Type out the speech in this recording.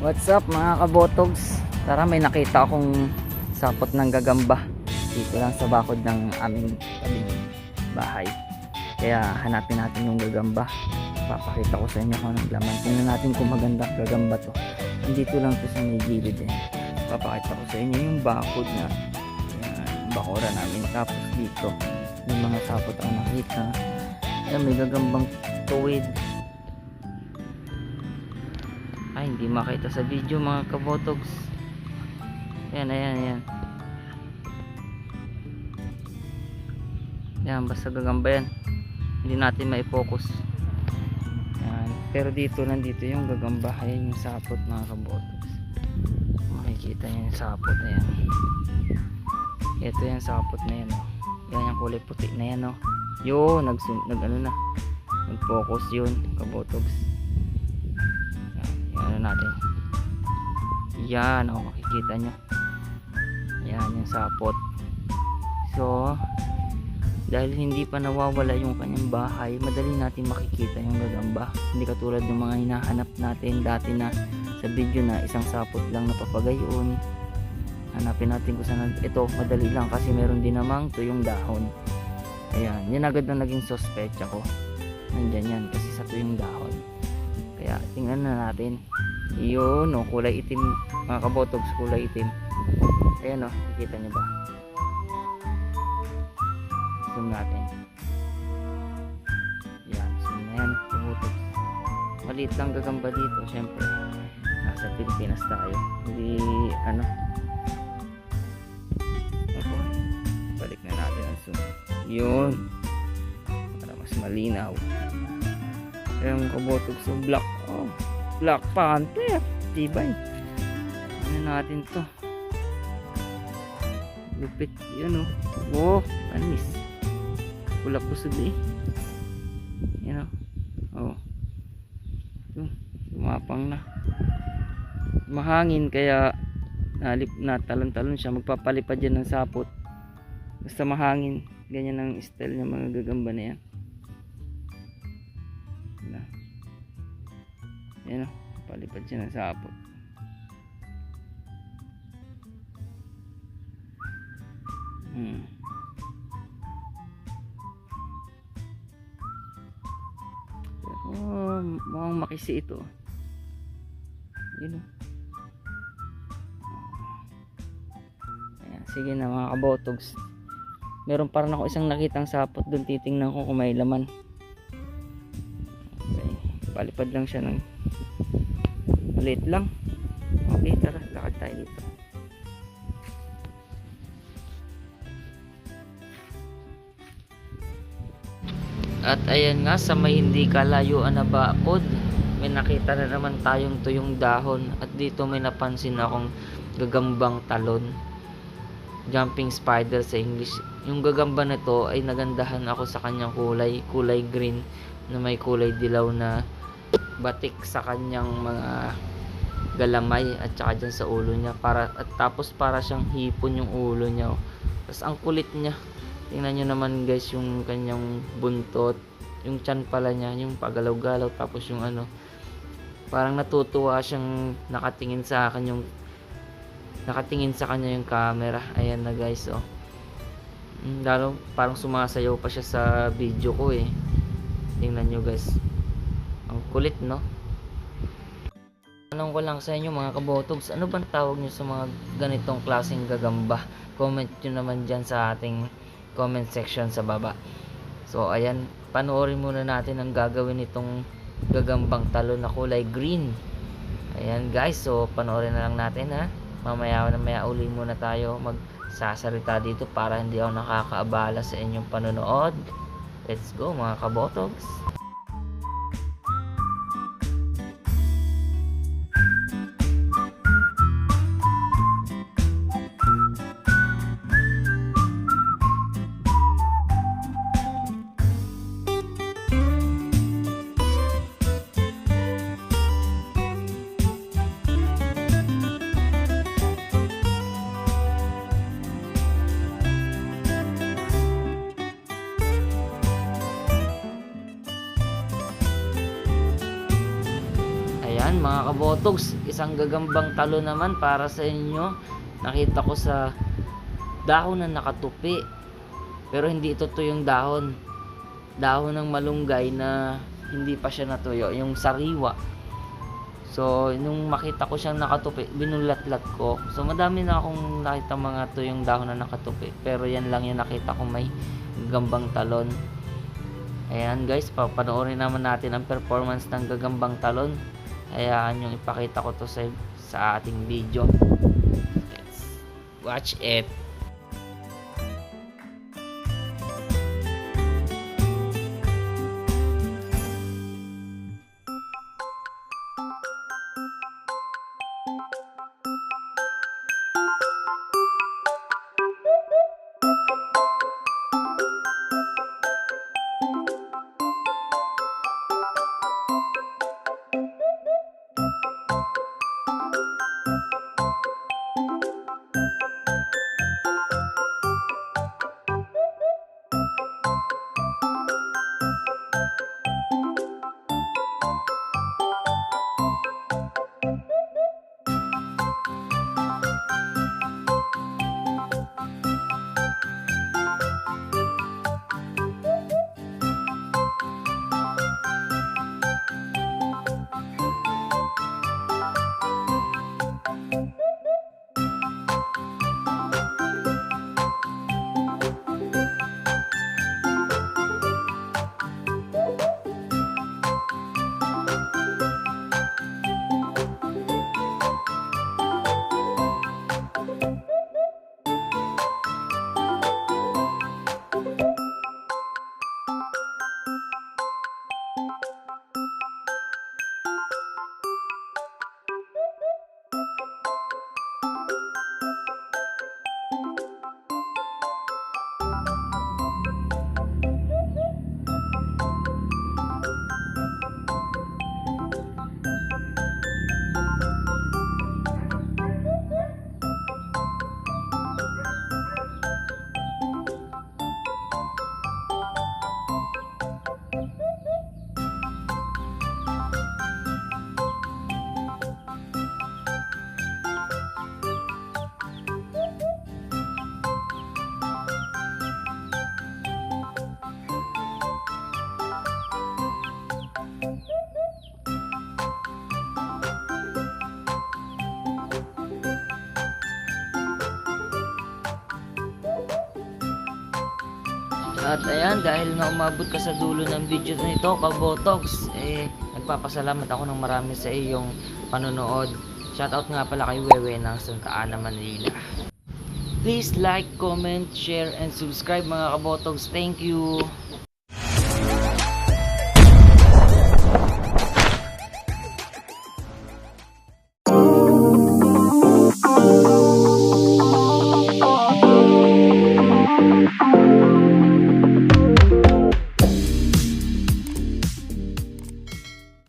What's up mga kabotogs? Tara may nakita akong sapot ng gagamba dito lang sa bakod ng aming tabing bahay. Kaya hanapin natin yung gagamba. Papakita ko sa inyo kung anong laman. Tingnan natin kung magandang gagamba to. Nandito lang to sa may gilid eh. Papakita ko sa inyo yung bakod na yan, bakura namin. Tapos dito may mga sapot ang nakita. Ayan, may gagambang tuwid. Ay, hindi makita sa video mga kabotogs. Yan, ayan, ayan. Yan, basta gagamba yan. Hindi natin mai-focus. Yan. Pero dito, nandito yung gagamba. Ayan yung sapot mga kabotogs. Makikita nyo yung sapot na. Ito yung sapot na yan. Oh. Yan yung kulay puti na yan. Oh. Yun, nag, nag ano na. Nag-focus yun, kabotogs. Natin. Yan, oh, makikita nyo. Yan yung sapot. So, dahil hindi pa nawawala yung kanyang bahay, madali natin makikita yung gagamba. Hindi katulad ng mga hinahanap natin dati na sa video na isang sapot lang na papagayon. Hanapin natin kung saan. Ito, madali lang kasi meron din namang tuyong dahon. Ayan, yan agad na naging sospecha ko. Nandyan yan kasi sa tuyong dahon. Kaya tingnan na natin. Yun, oh, kulay itim. Mga kabotogs, kulay itim. Ayan oh, nakikita niyo ba? Zoom natin. Yan, zoom na yan. Kabotogs. Maliit lang gagamba dito, syempre. Nasa Pilipinas tayo. Hindi, ano. Ako, balik na natin ang zoom. Yun. Para mas malinaw. Yung kabotogs yung black. Oh, Black Panther. Tibay. Ano natin to? Lupit. Yan oh. Oh, panis. Pula po sabi. Yan oh. Oh. Ito. Lumapang na. Mahangin kaya nalip na talon-talon siya. Magpapalipad yan ng sapot. Basta mahangin. Ganyan ang style ng mga gagamba na. Yan Yan oh. Palipad siya ng sapot. Hmm. Oh, mukhang makisi ito. Yun oh. Ayan, sige na mga kabotogs. Meron pa rin ako isang nakitang sapot doon titingnan ko kung may laman. Okay. Palipad lang siya ng maliit lang. Okay, tara, lakad tayo dito. At ayan nga sa may hindi kalayuan na bakod, may nakita na naman tayong tuyong dahon at dito may napansin akong gagambang talon. Jumping spider sa English. Yung gagamba na to ay nagandahan ako sa kanyang kulay, kulay green na may kulay dilaw na batik sa kanyang mga galamay at saka dyan sa ulo niya para at tapos para siyang hipon yung ulo niya. oh. Tapos ang kulit niya. Tingnan nyo naman guys yung kanyang buntot. Yung chan pala niya, yung pagalaw-galaw. Tapos yung ano, parang natutuwa siyang nakatingin sa akin yung nakatingin sa kanya yung camera. Ayan na guys, oh. Mm, Lalo parang sumasayaw pa siya sa video ko eh. Tingnan nyo guys. Ang kulit, no? Tanong ko lang sa inyo mga kabotogs, ano bang tawag nyo sa mga ganitong klaseng gagamba? Comment nyo naman dyan sa ating comment section sa baba. So, ayan, panoorin muna natin ang gagawin nitong gagambang talon na kulay green. Ayan guys, so panoorin na lang natin ha. Mamaya na maya uli muna tayo magsasarita dito para hindi ako nakakaabala sa inyong panonood. Let's go mga kabotogs. Ayan mga kabotogs, isang gagambang talo naman para sa inyo. Nakita ko sa dahon na nakatupi. Pero hindi ito to yung dahon. Dahon ng malunggay na hindi pa siya natuyo, yung sariwa. So, nung makita ko siyang nakatupi, binulat-lat ko. So, madami na akong nakita mga to yung dahon na nakatupi. Pero yan lang yung nakita ko may gambang talon. Ayan guys, papanoorin naman natin ang performance ng gagambang talon. Hayaan yung ipakita ko to sa, sa ating video. Let's watch it. At ayan, dahil nga umabot ka sa dulo ng video na ito, kabotogs, eh, nagpapasalamat ako ng marami sa iyong panonood. Shoutout nga pala kay Wewe ng Santa Ana, Manila. Please like, comment, share, and subscribe mga kabotogs. Thank you!